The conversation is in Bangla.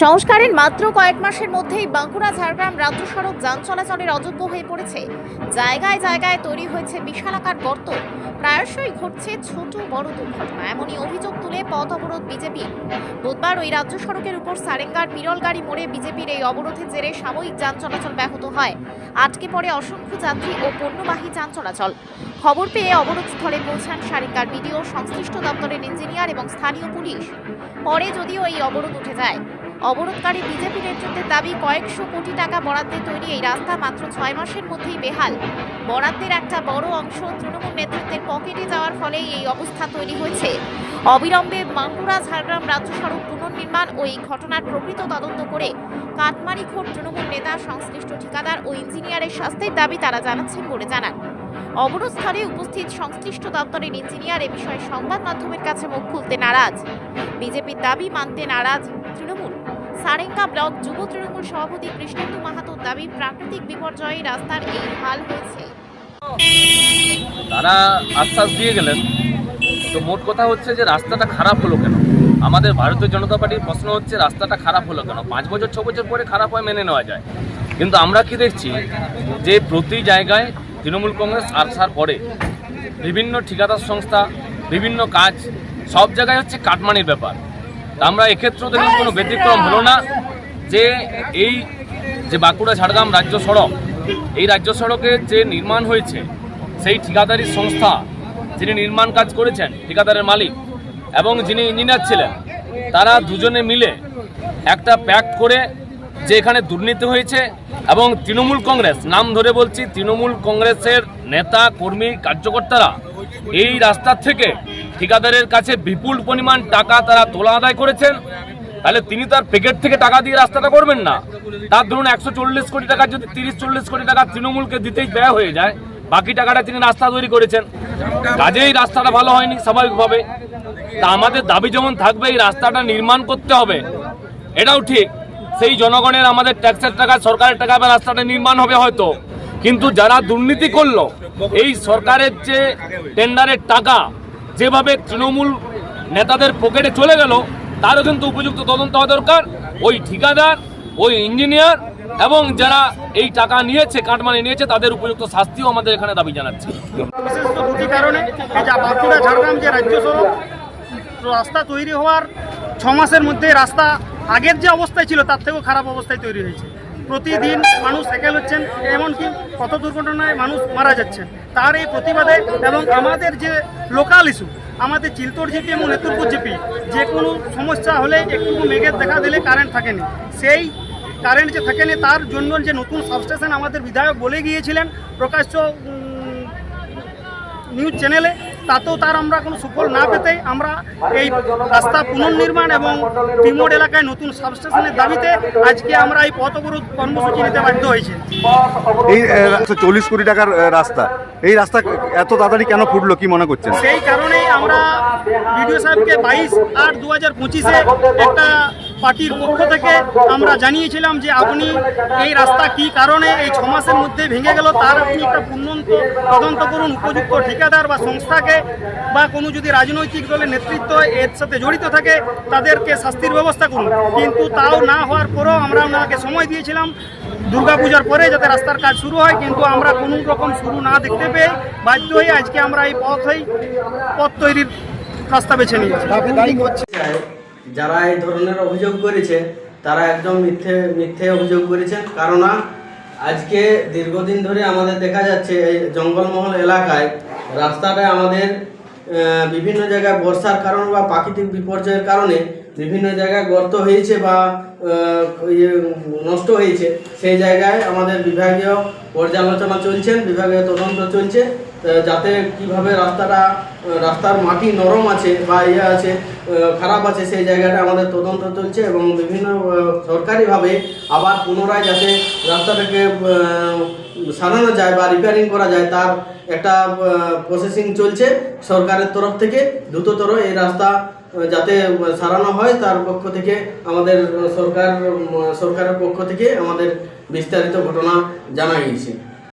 সংস্কারের মাত্র কয়েক মাসের মধ্যেই বাঁকুড়া, ঝাড়গ্রাম রাজ্য সড়ক যান চলাচলের অযোগ্য হয়ে পড়েছে। জায়গায় জায়গায় তৈরি হয়েছে বিশালাকার গর্ত। প্রায়শই ঘটছে ছোট বড় দুর্ঘটনা। এমনই অভিযোগ তুলে পথ অবরোধ বিজেপি। বুধবার ওই রাজ্য সড়কের উপর সারেঙ্গার বিরল গাড়ি মোড়ে বিজেপির এই অবরোধের জেরে সাময়িক যান চলাচল ব্যাহত হয়। আটকে পড়ে অসংখ্য যাত্রী ও পণ্যবাহী যান চলাচল। খবর পেয়ে অবরোধ স্থলে পৌঁছান সারেঙ্গার বিডিও, সংশ্লিষ্ট দপ্তরের ইঞ্জিনিয়ার এবং স্থানীয় পুলিশ। পরে যদিও এই অবরোধ উঠে যায়। অবরোধকারী বিজেপি নেতৃত্বের দাবি কয়েকশো কোটি টাকা বরাদ্দে তৈরি এই রাস্তা মাত্র ছয় মাসের মধ্যেই বেহাল। বরাদ্দের একটা বড় অংশ তৃণমূল নেতৃত্বের পকেটে যাওয়ার ফলেই এই অবস্থা তৈরি হয়েছে। অবিলম্বে বাঁকুড়া ঝাড়গ্রাম রাজ্য সড়ক পুনর্নির্মাণ ও এই ঘটনার প্রকৃত তদন্ত করে কাটমারি খোর তৃণমূল নেতা, সংশ্লিষ্ট ঠিকাদার ও ইঞ্জিনিয়ারের শাস্তির দাবি তারা জানাচ্ছেন বলে জানান। অবরোধস্থলে উপস্থিত সংশ্লিষ্ট দপ্তরের ইঞ্জিনিয়ার এ বিষয়ে সংবাদ মাধ্যমের কাছে মুখ খুলতে নারাজ। বিজেপির দাবি মানতে নারাজ তৃণমূল। সারেঙ্গা ব্লক যুব তৃণমূল সভাপতি কৃষ্ণেন্দু মাহাতোর দাবি, প্রাকৃতিক বিপর্যয়ে রাস্তার এই হাল হয়েছে। তারা আশ্বাস দিয়ে গেলেন। তো মোট কথা হচ্ছে যে রাস্তাটা খারাপ হলো কেন? আমাদের ভারতীয় জনতা পার্টির প্রশ্ন হচ্ছে, রাস্তাটা খারাপ হলো কেন? পাঁচ বছর, ছ বছর পরে খারাপ হয় মেনে নেওয়া যায়। কিন্তু আমরা কি দেখছি যে প্রতি জায়গায় তৃণমূল কংগ্রেস আসার পরে বিভিন্ন ঠিকাদার সংস্থা, বিভিন্ন কাজ, সব জায়গায় হচ্ছে কাটমানির ব্যাপার। আমরা এক্ষেত্রেও দেখুন কোনো ব্যতিক্রম হলো না যে এই যে বাঁকুড়া ঝাড়গ্রাম রাজ্য সড়ক, এই রাজ্য সড়কের যে নির্মাণ হয়েছে, সেই ঠিকাদারি সংস্থা যিনি নির্মাণ কাজ করেছেন, ঠিকাদারের মালিক, এবং যিনি ইঞ্জিনিয়ার ছিলেন, তারা দুজনে মিলে একটা প্যাক করে যে এখানে দুর্নীতি হয়েছে এবং তৃণমূল কংগ্রেস, নাম ধরে বলছি তৃণমূল কংগ্রেসের নেতা, কর্মী, কার্যকর্তারা এই রাস্তার থেকে ঠিকাদারের কাছে বিপুল পরিমাণ টাকা তারা তোলা আদায় করেছেন। তাহলে তিনি তার প্যাকেট থেকে টাকা দিয়ে রাস্তাটা করবেন না। তার ধরুন একশো চল্লিশ কোটি টাকা যদি তিরিশ চল্লিশ কোটি টাকা তৃণমূলকে দিতেই ব্যয় হয়ে যায়, বাকি টাকাটা তিনি রাস্তা তৈরি করেছেন। কাজেই রাস্তাটা ভালো হয়নি স্বাভাবিকভাবে। তা আমাদের দাবি যেমন থাকবে, এই রাস্তাটা নির্মাণ করতে হবে। এটাও ঠিক। সেই জনগণের আমাদের ট্যাক্সের টাকা সরকারের টাকা বা রাস্তাটা নির্মাণ হবে হয়তো। কিন্তু যারা দুর্নীতি করল এই সরকারের যে টেন্ডারের টাকা যেভাবে তৃণমূল নেতাদের পকেটে চলে গেল, তারও কিন্তু উপযুক্ত তদন্ত হওয়া দরকার। ওই ঠিকাদার, ওই ইঞ্জিনিয়ার এবং যারা এই টাকা নিয়েছে কাটমানি নিয়েছে, তাদের উপযুক্ত শাস্তিও আমাদের এখানে দাবি জানাচ্ছে। ঝাড়গ্রাম রাজ্য রাস্তা তৈরি হওয়ার ছ মাসের মধ্যে রাস্তা আগের যে অবস্থায় ছিল, তার থেকেও খারাপ অবস্থায় তৈরি হয়েছে। প্রতিদিন মানুষ সেকেল হচ্ছেন, এমনকি কত দুর্ঘটনায় মানুষ মারা যাচ্ছেন। তার এই প্রতিবাদে এবং আমাদের যে লোকাল ইস্যু আমাদের চিলতোর জিপি এবং নেতুরপুর জিপি যে কোনো সমস্যা হলে একটু মেঘের দেখা দিলে কারেন্ট থাকেনি। সেই কারেন্ট যে থাকেনি, তার জন্য যে নতুন সাবস্টেশন আমাদের বিধায়ক বলে গিয়েছিলেন প্রকাশ্য নিউজ চ্যানেলে তাতেও তার আমরা কোনো সুফল না পেতে আমরা এই রাস্তা পুনর্নির্মাণ এবং টিমোড এলাকায় নতুন সাবস্টেশনের দাবিতে আজকে আমরা এই পথ অবরোধ কর্মসূচি নিতে বাধ্য হয়েছি। এই চল্লিশ কোটি টাকার রাস্তা। এই রাস্তা এত তাড়াতাড়ি কেন ফুটলো কি মনে করছেন? সেই কারণেই আমরা বিডিও সাহেবকে বাইশ আট দু হাজার পঁচিশে একটা পার্টির পক্ষ থেকে আমরা জানিয়েছিলাম যে আপনি এই রাস্তা কি কারণে এই ছ মাসের মধ্যে ভেঙে গেল, তার আপনি একটা পূর্ণন্ত তদন্ত করুন, উপযুক্ত ঠিকাদার বা সংস্থাকে বা কোনো যদি রাজনৈতিক দলের নেতৃত্ব এর সাথে জড়িত থাকে, তাদেরকে শাস্তির ব্যবস্থা করুন। কিন্তু তাও না হওয়ার পরেও আমরা ওনাকে সময় দিয়েছিলাম দুর্গাপূজার পরে যাতে রাস্তার কাজ শুরু হয়, কিন্তু আমরা কোনো রকম শুরু না দেখতে পেয়ে বাধ্য হয়ে আজকে আমরা এই পথেই, পথ তৈরির রাস্তা বেছে নিয়েছি। যারা এই ধরনের অভিযোগ করেছে, তারা একদম মিথ্যে মিথ্যে অভিযোগ করেছেন কারণ আজকে দীর্ঘদিন ধরে আমাদের দেখা যাচ্ছে, এই জঙ্গলমহল এলাকায় রাস্তাটা আমাদের বিভিন্ন জায়গায় বর্ষার কারণে বা প্রাকৃতিক বিপর্যয়ের কারণে বিভিন্ন জায়গায় গর্ত হয়েছে বা নষ্ট হয়েছে। সেই জায়গায় আমাদের বিভাগীয় পর্যালোচনা চলছে বিভাগীয় তদন্ত চলছে। যাতে কীভাবে রাস্তাটা রাস্তার মাটি নরম আছে বা ইয়ে আছে খারাপ আছে, সেই জায়গাটা আমাদের তদন্ত চলছে এবং বিভিন্ন সরকারিভাবে আবার পুনরায় যাতে রাস্তাটাকে সারানো যায় বা রিপেয়ারিং করা যায়, তার একটা প্রসেসিং চলছে সরকারের তরফ থেকে। দ্রুততর এই রাস্তা যাতে সারানো হয়, তার পক্ষ থেকে আমাদের সরকার সরকারের পক্ষ থেকে আমাদের বিস্তারিত ঘটনা জানা গিয়েছে।